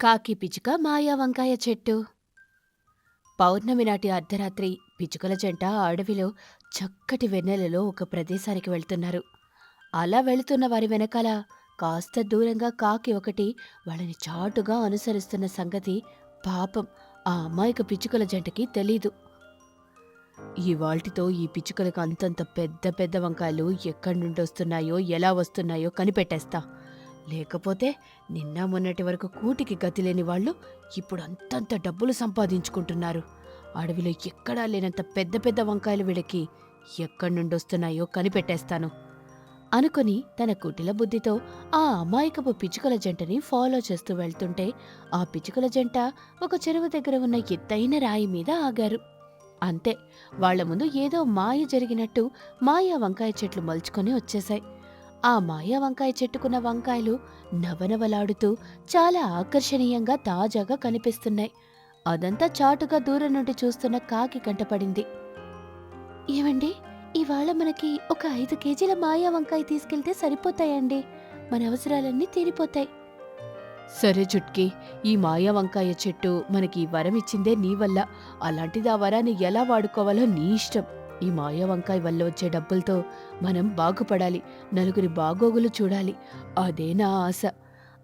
కాకి పిచుక మాయా వంకాయ చెట్టు. పౌర్ణమి నాటి అర్ధరాత్రి పిచుకల జంట అడవిలో చక్కటి వెన్నెలలో ఒక ప్రదేశానికి వెళ్తున్నారు. అలా వెళుతున్న వారి వెనకాల కాస్త దూరంగా కాకి ఒకటి వాళ్ళని చాటుగా అనుసరిస్తున్న సంగతి పాపం ఆ అమాయక పిచ్చుకల జంటకి తెలీదు. ఈ ఈ పిచ్చుకలకు అంతంత పెద్ద పెద్ద వంకాయలు ఎక్కడి నుండి వస్తున్నాయో ఎలా వస్తున్నాయో కనిపెట్టేస్తా. లేకపోతే నిన్న మొన్నటి వరకు కూటికి గతి లేని వాళ్ళు ఇప్పుడు అంతంత డబ్బులు సంపాదించుకుంటున్నారు. అడవిలో ఎక్కడా లేనంత పెద్ద పెద్ద వంకాయలు వీళ్ళకి ఎక్కడి నుండి వస్తున్నాయో కనిపెట్టేస్తాను. అనుకుని తన కుటిల బుద్ధితో ఆ అమాయకపు పిచ్చుకల జంటని ఫాలో చేస్తూ వెళ్తుంటే ఆ పిచ్చుకల జంట ఒక చెరువు దగ్గర ఉన్న ఎత్తైన రాయి మీద ఆగారు. అంతే వాళ్ళ ముందు ఏదో మాయ జరిగినట్టు మాయా వంకాయ చెట్లు మలుచుకొని వచ్చేశాయి. ఆ మాయా వంకాయ చెట్టుకున్న వంకాయలు నవనవలాడుతూ చాలా ఆకర్షణీయంగా తాజాగా కనిపిస్తున్నాయి. అదంతా చాటుగా దూరం నుండి చూస్తున్న కాకి కంటపడింది. ఏమండి ఇవాళ మనకి ఒక ఐదు కేజీల మాయా వంకాయ తీసుకెళ్తే సరిపోతాయండి. మన అవసరాలన్నీ తీరిపోతాయి. సరే చుట్కి ఈ మాయా వంకాయ చెట్టు మనకి ఈ వరం ఇచ్చిందే నీ వల్ల. అలాంటిది ఆ వరాన్ని ఎలా వాడుకోవాలో నీ ఇష్టం. ఈ మాయా వంకాయ వల్ల వచ్చే డబ్బులతో మనం బాగుపడాలి నలుగురి బాగోగులు చూడాలి. అదే నా ఆశ.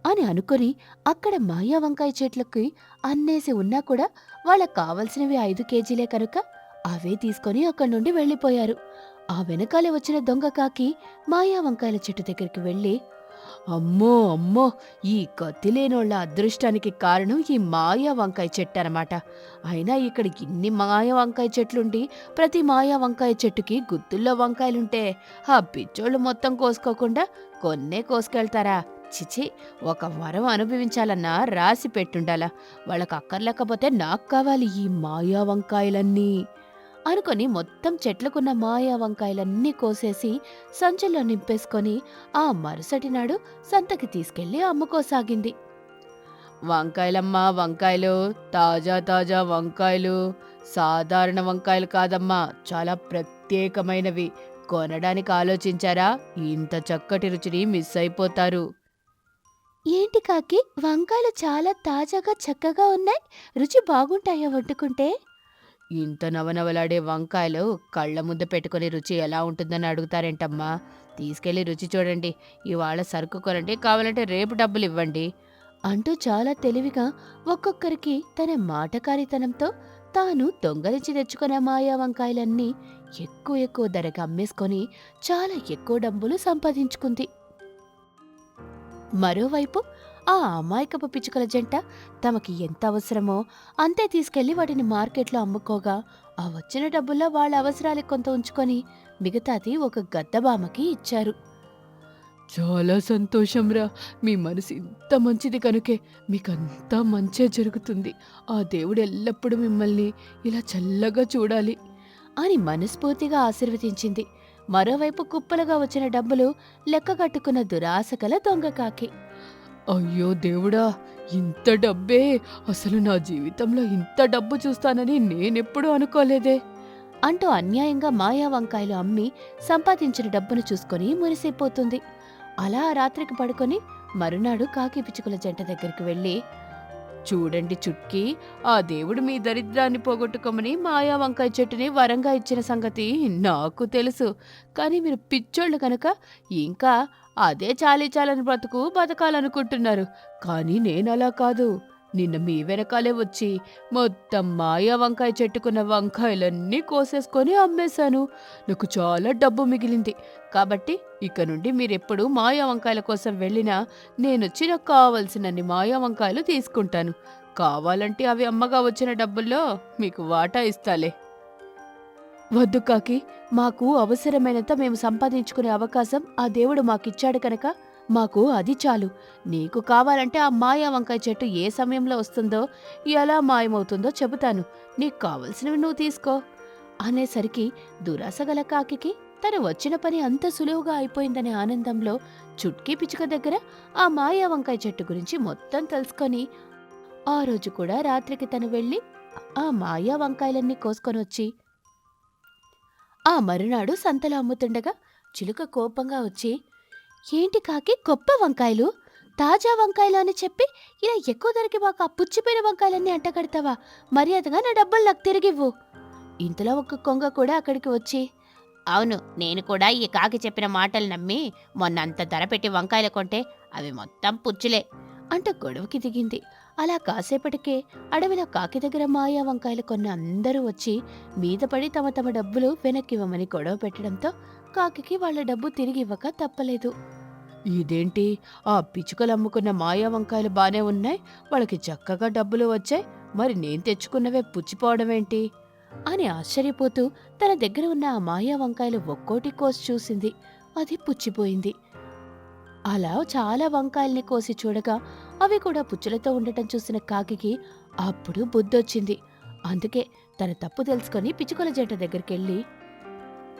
అని అనుకొని అక్కడ మాయా వంకాయ చెట్లకి అన్నేసి ఉన్నా కూడా వాళ్ళ కావలసినవి ఐదు కేజీలే కనుక అవే తీసుకొని అక్కడి నుండి వెళ్ళిపోయారు. ఆ వెనకాలే వచ్చిన దొంగ కాకి మాయా వంకాయల చెట్టు దగ్గరికి వెళ్ళి అమ్మో అమ్మో ఈ గతిలేనోళ్ళ అదృష్టానికి కారణం ఈ మాయా వంకాయ చెట్టు అనమాట అయినా ఇక్కడ ఇన్ని మాయా వంకాయ చెట్లుండి ప్రతి మాయా వంకాయ చెట్టుకి గుత్తుల్లో వంకాయలుంటే ఆ పిచ్చోళ్ళు మొత్తం కోసుకోకుండా కొన్నే కోసుకెళ్తారా? చిచి ఒక వరం అనుభవించాలన్నా రాసి పెట్టుండాలా. వాళ్ళకి అక్కర్లేకపోతే నాకు కావాలి ఈ మాయా వంకాయలన్నీ. అనుకొని మొత్తం చెట్లకున్న మాయా వంకాయలన్నీ కోసేసి సంచుల్లో నింపేసుకొని ఆ మరుసటి నాడు సంతకి తీసుకెళ్ళి అమ్ముకోసాగింది. వంకాయలమ్మా వంకాయలు తాజా తాజా వంకాయలు సాధారణ వంకాయలు కాదమ్మా చాలా ప్రత్యేకమైనవి. కొనడానికి ఆలోచించారా? ఇంత చక్కటి రుచిని మిస్ అయిపోతారు. ఏంటి కాకి వంకాయలు చాలా తాజాగా చక్కగా ఉన్నాయి. రుచి బాగుంటాయా వండుకుంటే? ఇంత నవనవలాడే వంకాయలు కళ్ళ ముద్ద పెట్టుకుని రుచి ఎలా ఉంటుందని అడుగుతారేంటమ్మా? తీసుకెళ్ళి రుచి చూడండి. ఇవాళ సరుకు కొనండి కావాలంటే రేపు డబ్బులు ఇవ్వండి. అంటూ చాలా తెలివిగా ఒక్కొక్కరికి తన మాటకారితనంతో తాను దొంగలించి తెచ్చుకున్న మాయా వంకాయలన్నీ ఎక్కువ ఎక్కువ ధరకు అమ్మేసుకొని చాలా ఎక్కువ డబ్బులు సంపాదించుకుంది. మరోవైపు ఆ అమాయకపు పిచ్చుకల జంట తమకి ఎంత అవసరమో అంతే తీసుకెళ్ళి వాటిని మార్కెట్లో అమ్ముకోగా ఆ వచ్చిన డబ్బుల్లో వాళ్ళ అవసరాలకు కొంత ఉంచుకొని మిగతాది ఒక గద్దబామకి ఇచ్చారు. చాలా సంతోషంరా. మీ మనసు ఇంత మంచిది కనుకే. మీకంతా మంచే జరుగుతుంది. ఆ దేవుడు ఎల్లప్పుడూ మిమ్మల్ని ఇలా చల్లగా చూడాలి. అని మనస్ఫూర్తిగా ఆశీర్వదించింది. మరోవైపు కుప్పలుగా వచ్చిన డబ్బులు లెక్క కట్టుకున్న దురాశ కల దొంగ కాకి. అయ్యో దేవుడా ఇంత డబ్బే. అసలు నా జీవితంలో ఇంత డబ్బు చూస్తానని నేనెప్పుడూ అనుకోలేదే. అంటూ అన్యాయంగా మాయా వంకాయలు అమ్మి సంపాదించిన డబ్బును చూసుకొని మురిసిపోతుంది. అలా రాత్రికి పడుకొని మరునాడు కాకి పిచ్చుకల జంట దగ్గరికి వెళ్ళి చూడండి చుట్కీ ఆ దేవుడు మీ దరిద్రాన్ని పోగొట్టుకోమని మాయా వంకాయ చెట్టుని వరంగా ఇచ్చిన సంగతి నాకు తెలుసు. కానీ మీరు పిచ్చోళ్ళు కనుక ఇంకా అదే చాలీ చాలని బ్రతుకు బతకాలనుకుంటున్నారు. కానీ నేనలా కాదు. నిన్న మీ వెనకాలే వచ్చి మొత్తం మాయా వంకాయ చెట్టుకున్న వంకాయలన్నీ కోసేసుకొని అమ్మేశాను. నాకు చాలా డబ్బు మిగిలింది. కాబట్టి ఇక నుండి మీరెప్పుడు మాయా వంకాయల కోసం వెళ్ళినా నేనొచ్చి నాకు కావలసినన్ని మాయా వంకాయలు తీసుకుంటాను. కావాలంటే అవి అమ్మగా వచ్చిన డబ్బుల్లో మీకు వాటా ఇస్తాలే. వద్దు కాకి మాకు అవసరమైనంత మేము సంపాదించుకునే అవకాశం ఆ దేవుడు మాకిచ్చాడు కనుక మాకు అది చాలు. నీకు కావాలంటే ఆ మాయా వంకాయ చెట్టు ఏ సమయంలో వస్తుందో ఎలా మాయమవుతుందో చెబుతాను. నీకు కావలసినవి నువ్వు తీసుకో. అనేసరికి దురాసగల కాకికి తను వచ్చిన పని అంత సులువుగా అయిపోయిందనే ఆనందంలో చుట్కీ పిచ్చుక దగ్గర ఆ మాయా వంకాయ చెట్టు గురించి మొత్తం తెలుసుకొని ఆ రోజు కూడా రాత్రికి తను వెళ్ళి ఆ మాయా వంకాయలన్నీ కోసుకొని వచ్చి ఆ మరునాడు సంతలో అమ్ముతుండగా చిలుక కోపంగా వచ్చి ఏంటి కాకి గొప్ప వంకాయలు? తాజా వంకాయలు అని చెప్పి ఇలా ఎక్కువ ధరకి మాకు ఆ పుచ్చిపోయిన వంకాయలన్నీ అంటగడతావా? మర్యాదగా నా డబ్బులు నాకు తిరిగివ్వు. ఇంతలో ఒక కొంగ కూడా అక్కడికి వచ్చి అవును నేను కూడా ఈ కాకి చెప్పిన మాటలు నమ్మి మొన్న అంత ధర పెట్టి వంకాయలు కొంటే అవి మొత్తం పుచ్చులే అంటూ గొడవకి దిగింది. అలా కాసేపటికే అడవిలో కాకి దగ్గర మాయా వంకాయలు కొన్న అందరూ వచ్చి మీద పడి తమ తమ డబ్బులు వెనక్కివ్వమని గొడవ పెట్టడంతో కాకికి వాళ్ళ డబ్బు తిరిగి ఇవ్వక తప్పలేదు. ఇదేంటి? ఆ పిచ్చుకలు అమ్ముకున్న మాయా వంకాయలు బానే ఉన్నాయి. వాళ్ళకి చక్కగా డబ్బులు వచ్చాయి. మరి నేను తెచ్చుకున్నవే పుచ్చిపోవడమేంటి అని ఆశ్చర్యపోతూ తన దగ్గర ఉన్న ఆ మాయా వంకాయలు ఒక్కోటి కోసి చూసింది. అది పుచ్చిపోయింది. అలా చాలా వంకాయల్ని కోసి చూడగా అవి కూడా పుచ్చులతో ఉండటం చూసిన కాకికి అప్పుడు బుద్ధొచ్చింది. అందుకే తన తప్పు తెలుసుకొని పిచ్చుకల జంట దగ్గరికెళ్ళి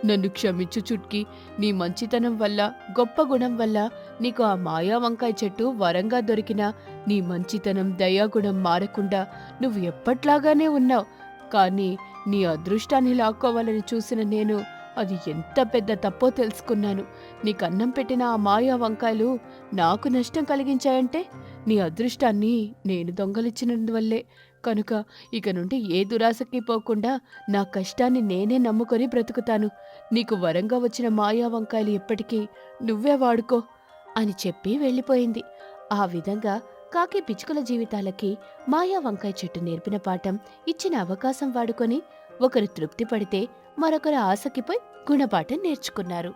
నన్ను క్షమించు చుట్కి. నీ మంచితనం వల్ల గొప్ప గుణం వల్ల నీకు ఆ మాయా వంకాయ చెట్టు వరంగా దొరికిన నీ మంచితనం దయాగుణం మారకుండా నువ్వు ఎప్పట్లాగానే ఉన్నావు. కానీ నీ అదృష్టాన్ని లాక్కోవాలని చూసిన నేను అది ఎంత పెద్ద తప్పో తెలుసుకున్నాను. నీకు అన్నం పెట్టిన ఆ మాయా వంకాయలు నాకు నష్టం కలిగించాయంటే నీ అదృష్టాన్ని నేను దొంగలిచ్చినందువల్లే కనుక ఇక నుండి ఏ దురాశకి పోకుండా నా కష్టాన్ని నేనే నమ్ముకొని బ్రతుకుతాను. నీకు వరంగా వచ్చిన మాయా వంకాయలు ఎప్పటికీ నువ్వే వాడుకో అని చెప్పి వెళ్ళిపోయింది. ఆ విధంగా కాకి పిచ్చుకల జీవితాలకి మాయా వంకాయ చెట్టు నేర్పిన పాఠం ఇచ్చిన అవకాశం వాడుకొని ఒకరు తృప్తి పడితే మరొకరు ఆసక్తిపై గుణపాఠం నేర్చుకున్నారు.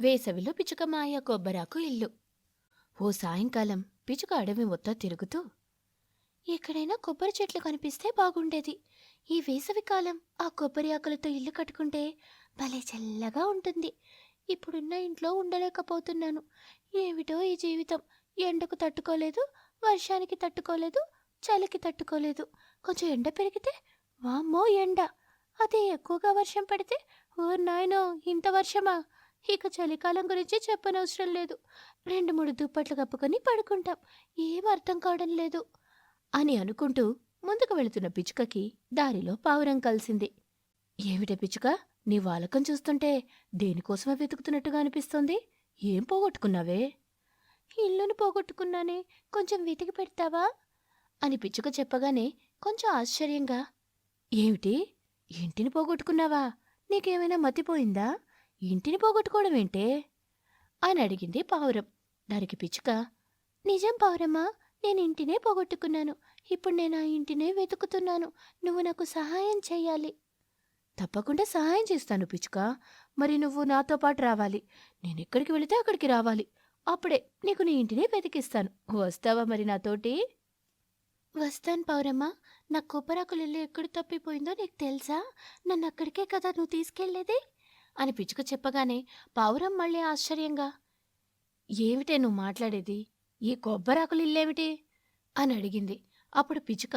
వేసవిలో పిచ్చుక మాయా కొబ్బరాకు ఇల్లు. ఓ సాయంకాలం పిచ్చుక అడవి మొత్తం తిరుగుతూ ఎక్కడైనా కొబ్బరి చెట్లు కనిపిస్తే బాగుండేది. ఈ వేసవి కాలం ఆ కొబ్బరి ఆకులతో ఇల్లు కట్టుకుంటే భలే చల్లగా ఉంటుంది. ఇప్పుడున్న ఇంట్లో ఉండలేకపోతున్నాను. ఏమిటో ఈ జీవితం. ఎండకు తట్టుకోలేదు వర్షానికి తట్టుకోలేదు చలికి తట్టుకోలేదు. కొంచెం ఎండ పెరిగితే వామ్మో ఎండ. అదే ఎక్కువగా వర్షం పడితే ఓ నాయనో ఇంత వర్షమా? ఇక చలికాలం గురించి చెప్పనవసరం లేదు. రెండు మూడు దుప్పట్లు కప్పుకొని పడుకుంటాం. ఏం అర్థం కావడం లేదు. అని అనుకుంటూ ముందుకు వెళుతున్న పిచ్చుకకి దారిలో పావురం కలిసింది. ఏమిటే పిచ్చుక? నీ వాలకం చూస్తుంటే దేనికోసమే వెతుకుతున్నట్టుగా అనిపిస్తోంది. ఏం పోగొట్టుకున్నావే? ఇల్లుని పోగొట్టుకున్నానే కొంచెం వెతికి పెడతావా? అని పిచ్చుక చెప్పగానే కొంచెం ఆశ్చర్యంగా ఏమిటి? ఇంటిని పోగొట్టుకున్నావా? నీకేమైనా మతిపోయిందా? ఇంటిని పోగొట్టుకోవడం ఏంటే అని అడిగింది పావురం. దానికి పిచ్చుక నిజం పావురమ్మా నేను ఇంటినే పోగొట్టుకున్నాను. ఇప్పుడు నేను ఆ ఇంటినే వెతుకుతున్నాను. నువ్వు నాకు సహాయం చేయాలి తప్పకుండా సహాయం చేస్తాను పిచ్చుక. మరి నువ్వు నాతో పాటు రావాలి. నేను ఎక్కడికి వెళితే అక్కడికి రావాలి. అప్పుడే నీకు నీ ఇంటినే వెతికిస్తాను. వస్తావా మరి నాతోటి వస్తాను పౌరమ్మ. నా కొబ్బరాకులు ఇల్లు ఎక్కడ తప్పిపోయిందో నీకు తెలుసా? నన్ను అక్కడికే కదా నువ్వు తీసుకెళ్ళేది అని పిచ్చుక చెప్పగానే పావురం మళ్ళీ ఆశ్చర్యంగా ఏమిటే నువ్వు మాట్లాడేది? ఈ కొబ్బరాకులు ఇల్లేమిటి? అని అడిగింది. అప్పుడు పిచుక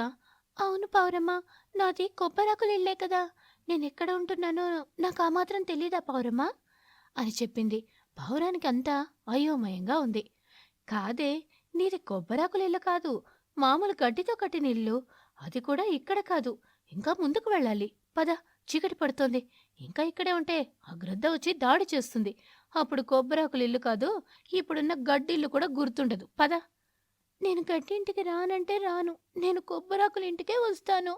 అవును పౌరమ్మ నాది కొబ్బరాకులు ఇల్లే కదా. నేను ఎక్కడ ఉంటున్నానో నాకు ఆ మాత్రం తెలీదా పౌరమ్మ అని చెప్పింది. పౌరానికి అంతా అయోమయంగా ఉంది. కాదే నీది కొబ్బరాకులు ఇల్లు కాదు. మామూలు గడ్డితో కట్టిన ఇల్లు. అది కూడా ఇక్కడ కాదు. ఇంకా ముందుకు వెళ్ళాలి. పద చీకటి పడుతోంది. ఇంకా ఇక్కడే ఉంటే ఆ గ్రద్ద వచ్చి దాడి చేస్తుంది. అప్పుడు కొబ్బరాకులు ఇల్లు కాదు ఇప్పుడున్న గడ్డిల్లు కూడా గుర్తుండదు. పద. నేను గడ్డింటికి రానంటే రాను. నేను కొబ్బరాకుల ఇంటికే వస్తాను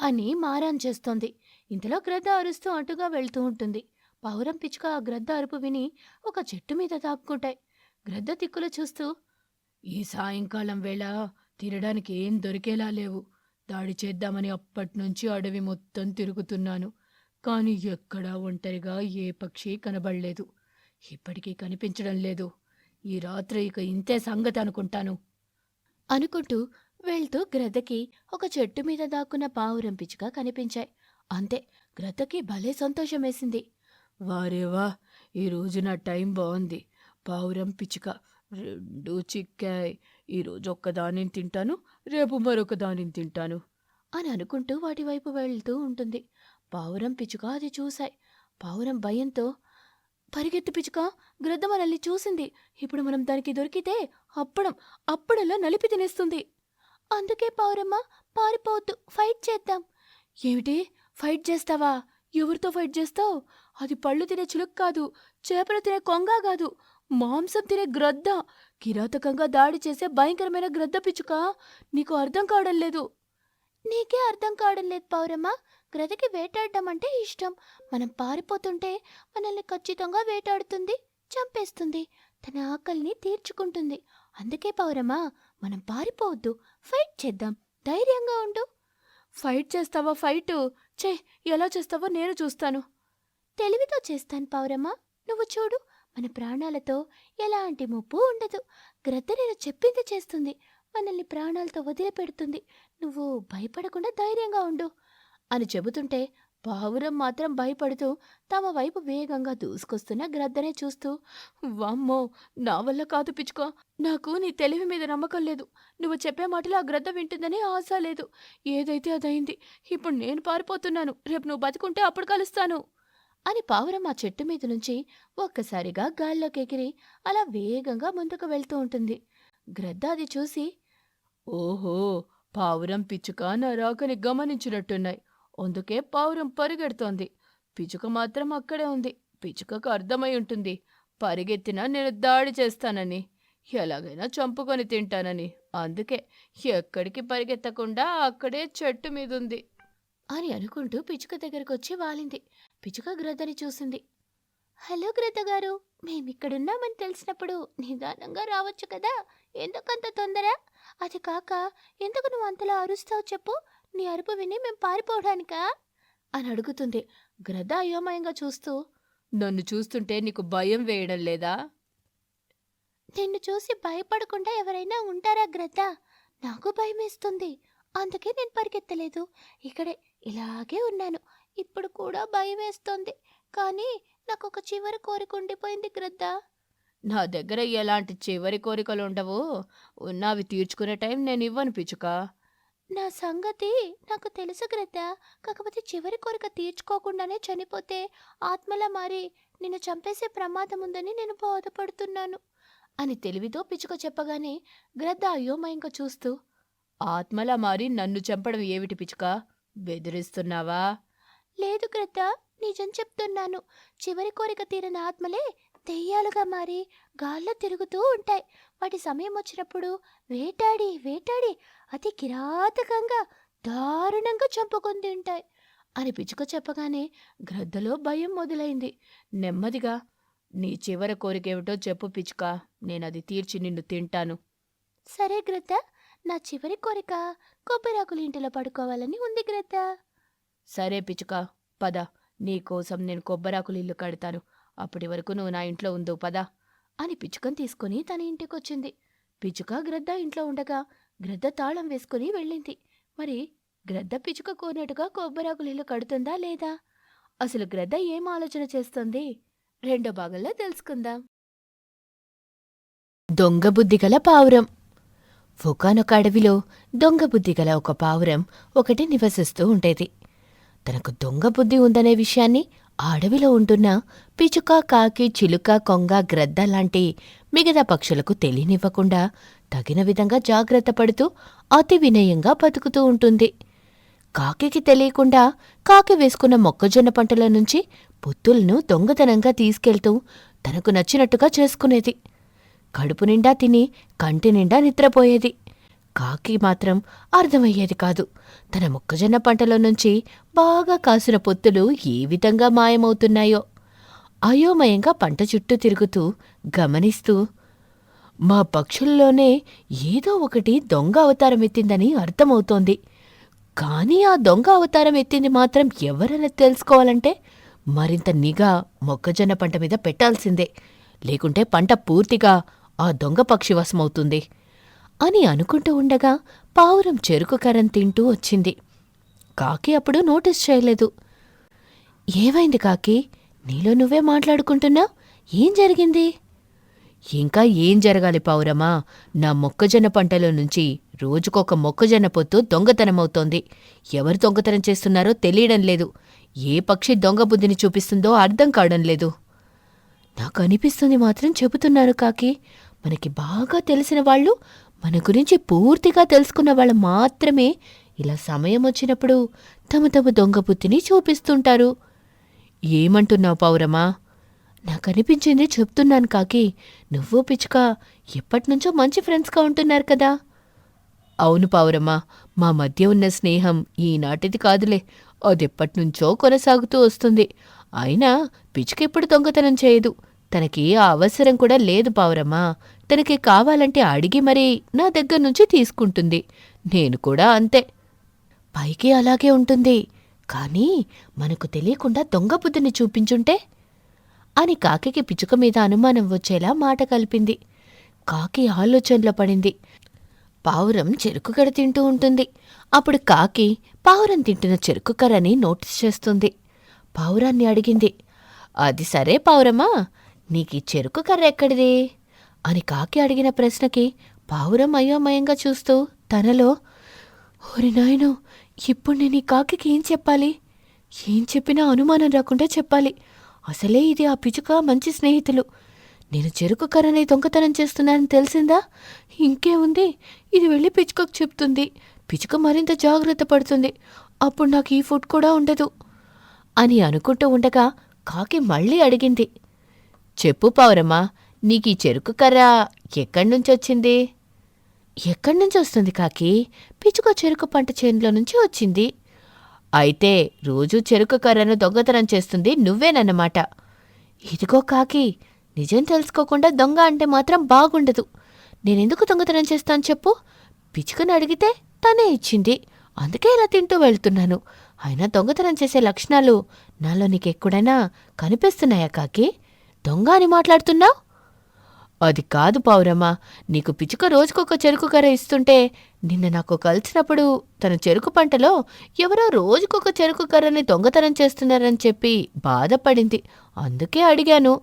అని మారాన్ చేస్తోంది. ఇంతలో గ్రద్ద అరుస్తూ అటుగా వెళ్తూ ఉంటుంది. పౌరం పిచ్చుక ఆ గ్రద్ద అరుపు విని ఒక చెట్టు మీద దాక్కుంటాయి. గ్రద్ద తిక్కులు చూస్తూ ఈ సాయంకాలం వేళ తినడానికి ఏం దొరికేలా లేవు. దాడి చేద్దామని అప్పట్నుంచి అడవి మొత్తం తిరుగుతున్నాను. కానీ ఎక్కడా ఒంటరిగా ఏ పక్షి కనబడలేదు. ఇప్పటికీ కనిపించడం లేదు. ఈ రాత్రి ఇక ఇంతే సంగతి అనుకుంటాను. అనుకుంటూ వెళ్తూ గ్రద్దకి ఒక చెట్టు మీద దాక్కున్న పావురం పిచ్చుక కనిపించాయి. అంతే గ్రద్దకి భలే సంతోషం వేసింది. వారేవా ఈరోజు నా టైం బాగుంది. పావురం పిచ్చుక రెండు చిక్కాయి. ఈరోజు ఒక్కదానిని తింటాను రేపు మరొక దానిని తింటాను. అని అనుకుంటూ వాటి వైపు వెళ్తూ ఉంటుంది. పావురం పిచ్చుక అది చూశాయి. పావురం భయంతో పరిగెత్తు పిచ్చుక గ్రద్ద మనల్ని చూసింది. ఇప్పుడు మనం దానికి దొరికితే అప్పడం అప్పడంలో నలిపి తినేస్తుంది. అందుకే పావురమ్మ పారిపోవద్దు ఫైట్ చేద్దాం. ఏమిటి? ఫైట్ చేస్తావా? ఎవరితో ఫైట్ చేస్తావు? అది పళ్ళు తినే చిలుక్ కాదు చేపలు తినే కొంగ కాదు మాంసం తినే గ్రద్ద. కిరాతకంగా దాడి చేసే భయంకరమైన గ్రద్ద పిచ్చుక నీకు అర్థం కావడం లేదు. నీకే అర్థం కావడం లేదు పౌరమ్మ గ్రదకి వేటాడడం అంటే ఇష్టం. మనం పారిపోతుంటే మనల్ని ఖచ్చితంగా వేటాడుతుంది చంపేస్తుంది. తన ఆకలిని తీర్చుకుంటుంది. అందుకే పౌరమా మనం పారిపోవద్దు. ఫైట్ చేద్దాం. ధైర్యంగా ఉండు. ఫైట్ చేస్తావా? ఫైట్? చే ఎలా చేస్తావో నేను చూస్తాను. తెలివితో చేస్తాను పౌరమా. నువ్వు చూడు మన ప్రాణాలతో ఎలాంటి ముప్పు ఉండదు. గ్రద్ద నేను చెప్పింది చేస్తుంది. మనల్ని ప్రాణాలతో వదిలిపెడుతుంది. నువ్వు భయపడకుండా ధైర్యంగా ఉండు. అని చెబుతుంటే పావురం మాత్రం భయపడుతూ తమ వైపు వేగంగా దూసుకొస్తున్న గ్రద్దనే చూస్తూ వామ్మో నా వల్ల కాదు పిచ్చుకో నాకు నీ తెలివి మీద నమ్మకం లేదు. నువ్వు చెప్పే మాటలు ఆ గ్రద్ద వింటుందని ఆశ లేదు. ఏదైతే అదైంది ఇప్పుడు నేను పారిపోతున్నాను. రేపు నువ్వు బతుకుంటే అప్పుడు కలుస్తాను. అని పావురం ఆ చెట్టు మీద నుంచి ఒక్కసారిగా గాల్లోకి ఎగిరి అలా వేగంగా ముందుకు వెళ్తూ ఉంటుంది. గ్రద్ద అది చూసి ఓహో పావురం పిచ్చుక నా రాకని గమనించినట్టున్నాయి. అందుకే పావురం పరిగెడుతోంది. పిచ్చుక మాత్రం అక్కడే ఉంది. పిచ్చుకకు అర్థమై ఉంటుంది. పరిగెత్తినా నేను దాడి చేస్తానని. ఎలాగైనా చంపుకొని తింటానని. అందుకే ఎక్కడికి పరిగెత్తకుండా అక్కడే చెట్టు మీదుంది. అని అనుకుంటూ పిచ్చుక దగ్గరకు వచ్చి వాలింది. పిచ్చుక గ్రద్దని చూసింది. హలో గ్రద్ద గారు మేమిక్కడున్నామని తెలిసినప్పుడు నిదానంగా రావచ్చు కదా? ఎందుకంత తొందర? అది కాక ఎందుకు నువ్వు అంతలా అరుస్తావు చెప్పు? నీ అరుపు విని మేం పారిపోవడానికా? అని అడుగుతుంది గ్రద్ద అయోమయంగా చూస్తూ. నన్ను చూస్తుంటే నీకు భయం వేయడం లేదా? నిన్ను చూసి భయపడకుండా ఎవరైనా ఉంటారా గ్రద్ద? నాకు భయం వేస్తుంది అందుకే నేను పరిగెత్తలేదు. ఇక్కడే ఇలాగే ఉన్నాను. ఇప్పుడు కూడా భయం వేస్తుంది కానీ నాకు ఒక చివరి కోరిక ఉండిపోయింది గ్రద్ద. నా దగ్గర ఎలాంటి చివరి కోరికలు ఉండవు. ఉన్నవి తీర్చుకునే టైం నేను ఇవ్వను పిచ్చుక. నా సంగతి నాకు తెలుసు గ్రద్ద. కాకపోతే చివరి కోరిక తీర్చుకోకుండానే చనిపోతే ఆత్మలా మారి నిన్ను చంపేసే ప్రమాదం ఉందని నేను బాధపడుతున్నాను అని తెలివితో పిచ్చుక చెప్పగానే గ్రద్ద అయోమయంగా చూస్తూ ఆత్మలా మారి నన్ను చంపడం ఏమిటి పిచ్చుక? బెదిరిస్తున్నావా? లేదు గ్రద్ద నిజం చెప్తున్నాను. చివరి కోరిక తీరిన ఆత్మలే దెయ్యాలుగా మారి గాల్లో తిరుగుతూ ఉంటాయి. వాటి సమయం వచ్చినప్పుడు వేటాడి వేటాడి అతి కిరాతకంగా దారుణంగా చంపుకొని ఉంటాయి. అని పిచ్చుక చెప్పగానే గ్రద్దలో భయం మొదలైంది. నెమ్మదిగా నీ చివరి కోరికేమిటో చెప్పు పిచ్చుక నేనది తీర్చి నిన్ను తింటాను. సరే గ్రద్ద నా చివరి కోరిక కొబ్బరాకులు ఇంటిలో పడుకోవాలని ఉంది గ్రద్ద. సరే పిచ్చుక పద నీకోసం నేను కొబ్బరాకులు ఇల్లు కడతాను. అప్పటి వరకు నువ్వు నా ఇంట్లో ఉందో పదా అని పిచ్చుకను తీసుకుని తన ఇంటికొచ్చింది. పిచ్చుక గ్రద్ద ఇంట్లో ఉండగా గ్రద్ద తాళం వేసుకుని వెళ్ళింది. మరి గ్రద్ద పిచ్చుక కోరినట్టుగా కొబ్బరాకులు ఇల్లు కడుతుందా లేదా? అసలు గ్రద్ద ఏం ఆలోచన చేస్తుంది? రెండో భాగంలో తెలుసుకుందాం. దొంగ బుద్ధిగల పావురం. ఒకనొక అడవిలో దొంగ బుద్ధిగల ఒక పావురం ఒకటి నివసిస్తూ ఉండేది. తనకు దొంగ బుద్ధి ఉందనే విషయాన్ని ఆ అడవిలో ఉంటున్న పిచుక కాకి చిలుక కొంగ గ్రద్ద లాంటి మిగతా పక్షులకు తెలియనివ్వకుండా తగిన విధంగా జాగ్రత్త పడుతూ అతి వినయంగా బతుకుతూ ఉంటుంది. కాకికి తెలియకుండా కాకి వేసుకున్న మొక్కజొన్న పంటల నుంచి పొత్తులను దొంగతనంగా తీసుకెళ్తూ తనకు నచ్చినట్టుగా చేసుకునేది. కడుపు నిండా తిని కంటి నిండా నిద్రపోయేది. కాకి మాత్రం అర్థమయ్యేది కాదు. తన మొక్కజొన్న పంటలో నుంచి బాగా కాసిన పొత్తులు ఏ విధంగా మాయమవుతున్నాయో. అయోమయంగా పంట చుట్టూ తిరుగుతూ గమనిస్తూ మా పక్షుల్లోనే ఏదో ఒకటి దొంగ అవతారం ఎత్తిందని అర్థమవుతోంది. కానీ ఆ దొంగ అవతారం ఎత్తింది మాత్రం ఎవరైనా తెలుసుకోవాలంటే మరింత నిఘా మొక్కజొన్న పంట మీద పెట్టాల్సిందే. లేకుంటే పంట పూర్తిగా ఆ దొంగ పక్షి వశమవుతుంది అని అనుకుంటూ ఉండగా పావురం చెరుకు కరం తింటూ వచ్చింది. కాకి అప్పుడు నోటీస్ చేయలేదు. ఏమైంది కాకి? నీలో నువ్వే మాట్లాడుకుంటున్నావు ఏం జరిగింది? ఇంకా ఏం జరగాలి పావురమా? నా మొక్కజొన్న పంటలో నుంచి రోజుకొక మొక్కజొన్న పొత్తు దొంగతనమవుతోంది. ఎవరు దొంగతనం చేస్తున్నారో తెలియడం లేదు. ఏ పక్షి దొంగ బుద్ధిని చూపిస్తుందో అర్థం కావడం లేదు. నాకు అనిపిస్తుంది మాత్రం చెబుతున్నారు కాకి. మనకి బాగా తెలిసిన వాళ్ళు మన గురించి పూర్తిగా తెలుసుకున్న వాళ్ళు మాత్రమే ఇలా సమయం వచ్చినప్పుడు తమ తమ దొంగ బుద్ధిని చూపిస్తుంటారు. ఏమంటున్నావు పౌరమా? నాకనిపించింది చెప్తున్నాను కాకి నువ్వు పిచ్చుక ఎప్పటినుంచో మంచి ఫ్రెండ్స్గా ఉంటున్నారు కదా. అవును పావురమ్మా మా మధ్య ఉన్న స్నేహం ఈనాటిది కాదులే అదెప్పటినుంచో కొనసాగుతూ వస్తుంది. అయినా పిచ్చుకెప్పుడు దొంగతనం చేయదు తనకి ఆ అవసరం కూడా లేదు పావురమ్మా. తనకి కావాలంటే అడిగి మరీ నా దగ్గర నుంచి తీసుకుంటుంది. నేను కూడా అంతే. పైకి అలాగే ఉంటుంది. కానీ మనకు తెలియకుండా దొంగ బుద్ధిని చూపించుంటే? అని కాకికి పిచ్చుక మీద అనుమానం వచ్చేలా మాట కలిపింది. కాకి ఆలోచనలో పడింది. పావురం చెరుకు తింటూ ఉంటుంది. అప్పుడు కాకి పావురం తింటున్న చెరుకుకర్రని నోటీస్ చేస్తుంది. పావురాన్ని అడిగింది. అది సరే పావురమా నీకీ చెరుకు కర్ర ఎక్కడిది? అని కాకి అడిగిన ప్రశ్నకి పావురం అయోమయంగా చూస్తూ తనలో ఓరి నాయను ఇప్పుడు నేను ఈ కాకి ఏం చెప్పాలి? ఏం చెప్పినా అనుమానం రాకుండా చెప్పాలి. అసలే ఇది ఆ పిచుక మంచి స్నేహితులు. నేను చెరుకు కర్రని దొంగతనం చేస్తున్నానని తెలిసిందా? ఇంకేముంది ఇది వెళ్ళి పిచుకకు చెప్తుంది. పిచుక మరింత జాగ్రత్త పడుతుంది. అప్పుడు నాకు ఈ ఫుడ్ కూడా ఉండదు అని అనుకుంటూ ఉండగా కాకి మళ్ళీ అడిగింది చెప్పు పౌరమ్మా నీకు ఈ చెరుకు కర్ర ఎక్కడ్నుంచొచ్చింది నుంచి వచ్చింది? వస్తుంది కాకి? పిచ్చుక చెరుకు పంట చేనులో నుంచి వచ్చింది. అయితే రోజూ చెరుకు కర్రను దొంగతనం చేస్తుంది నువ్వేనన్నమాట. ఇదిగో కాకి నిజం తెలుసుకోకుండా దొంగ అంటే మాత్రం బాగుండదు. నేనెందుకు దొంగతనం చేస్తాను చెప్పు? పిచుకని అడిగితే తనే ఇచ్చింది. అందుకే ఇలా తింటూ వెళ్తున్నాను. అయినా దొంగతనం చేసే లక్షణాలు నాలో నీకెక్కడైనా కనిపిస్తున్నాయా కాకి? దొంగ అని మాట్లాడుతున్నావు? అది కాదు పావురమ్మా. నీకు పిచుక రోజుకొక చెరుకు కర్ర ఇస్తుంటే నిన్న నాకు కలిసినప్పుడు తన చెరుకు పంటలో ఎవరో రోజుకొక చెరుకు కర్రని దొంగతనం చేస్తున్నారని చెప్పి బాధపడింది. అందుకే అడిగాను.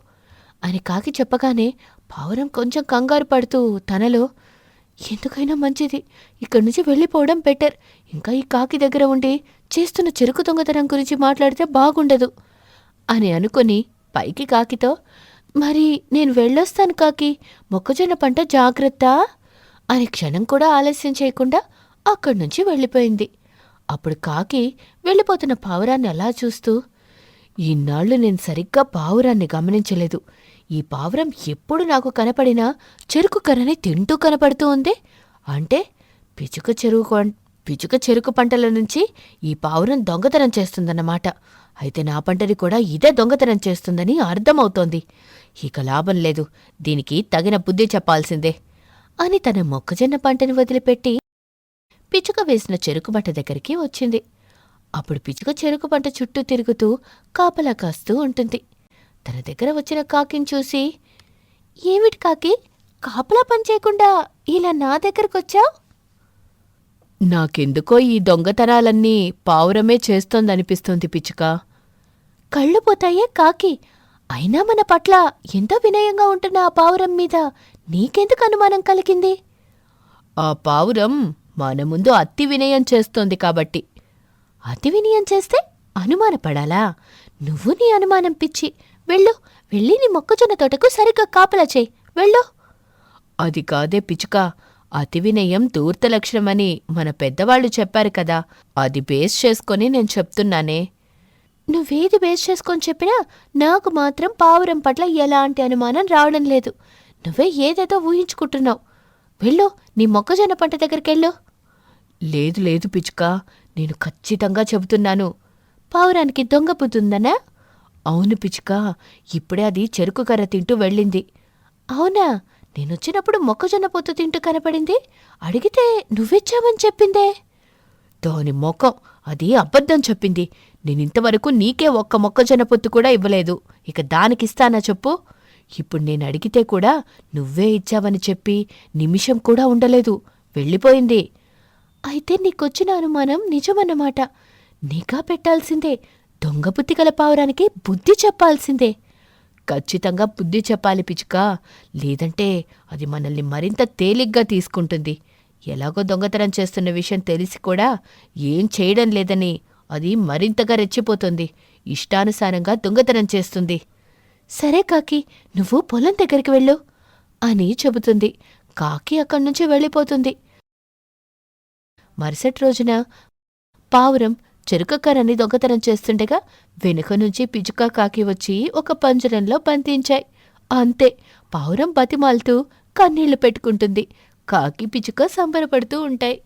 అని కాకి చెప్పగానే పావురం కొంచెం కంగారు పడుతూ తనలో ఎందుకైనా మంచిది. ఇక్కడి నుంచి వెళ్ళిపోవడం బెటర్. ఇంకా ఈ కాకి దగ్గర ఉండి చేస్తున్న చెరుకు దొంగతనం గురించి మాట్లాడితే బాగుండదు. అని అనుకుని పైకి కాకితో మరి నేను వెళ్ళొస్తాను కాకి మొక్కజొన్న పంట జాగ్రత్త అని క్షణం కూడా ఆలస్యం చేయకుండా అక్కడి నుంచి వెళ్ళిపోయింది. అప్పుడు కాకి వెళ్ళిపోతున్న పావురాన్ని అలా చూస్తూ ఈనాళ్ళు నేను సరిగ్గా పావురాన్ని గమనించలేదు. ఈ పావురం ఎప్పుడు నాకు కనపడినా చెరుకు కర్రని తింటూ కనపడుతూ ఉంది. అంటే పిచుక చెరుకు పిచుక చెరుకు పంటల నుంచి ఈ పావురం దొంగతనం చేస్తుందన్నమాట. అయితే నా పంటని కూడా ఇదే దొంగతనం చేస్తుందని అర్థమవుతోంది. ఇక లాభం లేదు. దీనికి తగిన బుద్ధి చెప్పాల్సిందే. అని తన మొక్కజొన్న పంటని వదిలిపెట్టి పిచుక వేసిన చెరుకు పంట దగ్గరికి వచ్చింది. అప్పుడు పిచుక చెరుకు పంట చుట్టూ తిరుగుతూ కాపలా కాస్తూ ఉంటుంది. తన దగ్గర వచ్చిన కాకిని చూసి ఏమిటి కాకి? కాపలా పని చేయకుండా ఇలా నా దగ్గరకొచ్చావు? నాకెందుకో ఈ దొంగతనాలన్నీ పావురమే చేస్తోందనిపిస్తోంది పిచ్చుక. కళ్ళు పోతాయే కాకి. అయినా మన పట్ల ఎంతో వినయంగా ఉంటున్న ఆ పావురం మీద నీకెందుకు అనుమానం కలిగింది? ఆ పావురం మన ముందు అతి వినయం చేస్తోంది కాబట్టి. అతి వినయం చేస్తే అనుమానపడాలా? నువ్వు నీ అనుమానం పిచ్చి. వెళ్ళు వెళ్ళి నీ మొక్కజొన్న తోటకు సరిగ్గా కాపలా చేయి. వెళ్ళు. అది కాదే పిచుక అతి వినయం దూర్త లక్షణమని మన పెద్దవాళ్ళు చెప్పారు కదా. అది బేస్ చేసుకొని నేను చెప్తున్నానే. నువ్వేది బేస్ చేసుకొని చెప్పినా నాకు మాత్రం పావురం పట్ల ఎలాంటి అనుమానం రావడం లేదు. నువ్వే ఏదేదో ఊహించుకుంటున్నావు. వెళ్ళు నీ మొక్కజొన్న పంట దగ్గరికెళ్ళు. లేదు లేదు పిచుక నేను ఖచ్చితంగా చెబుతున్నాను. పావురానికి దొంగ పుతుందనా అవును పిచుక ఇప్పుడే అది చెరుకు కర్ర తింటూ వెళ్ళింది. అవునా? నేనొచ్చినప్పుడు మొక్కజొన్న పొత్తు తింటూ కనపడింది. అడిగితే నువ్విచ్చావని చెప్పిందే. దాని మొఖం అది అబద్ధం చెప్పింది. నేనింతవరకు నీకే ఒక్క మొక్కజొన్న పొత్తు కూడా ఇవ్వలేదు. ఇక దానికిస్తానా చెప్పు. ఇప్పుడు నేను అడిగితే కూడా నువ్వే ఇచ్చావని చెప్పి నిమిషం కూడా ఉండలేదు. వెళ్ళిపోయింది. అయితే నీకొచ్చిన అనుమానం నిజమన్నమాట. నిఘా పెట్టాల్సిందే. దొంగ బుద్ధి గల పావురానికి బుద్ధి చెప్పాల్సిందే. ఖచ్చితంగా బుద్ధి చెప్పాలి పిచుక లేదంటే అది మనల్ని మరింత తేలిగ్గా తీసుకుంటుంది. ఎలాగో దొంగతనం చేస్తున్న విషయం తెలిసి కూడా ఏం చేయడం లేదని అది మరింతగా రెచ్చిపోతుంది. ఇష్టానుసారంగా దొంగతనం చేస్తుంది. సరే కాకి నువ్వు పొలం దగ్గరికి వెళ్ళు అని చెబుతుంది. కాకి అక్కడి నుంచి వెళ్ళిపోతుంది. మరుసటి రోజున పావురం చెరుకక్కరని దొంగతనం చేస్తుండగా వెనుక నుంచి పిచుక కాకి వచ్చి ఒక పంజరంలో బంధించాయి. అంతే పావురం బతిమాలుతూ కన్నీళ్ళు పెట్టుకుంటుంది. కాకి పిచుక సంబరపడుతూ ఉంటాయి.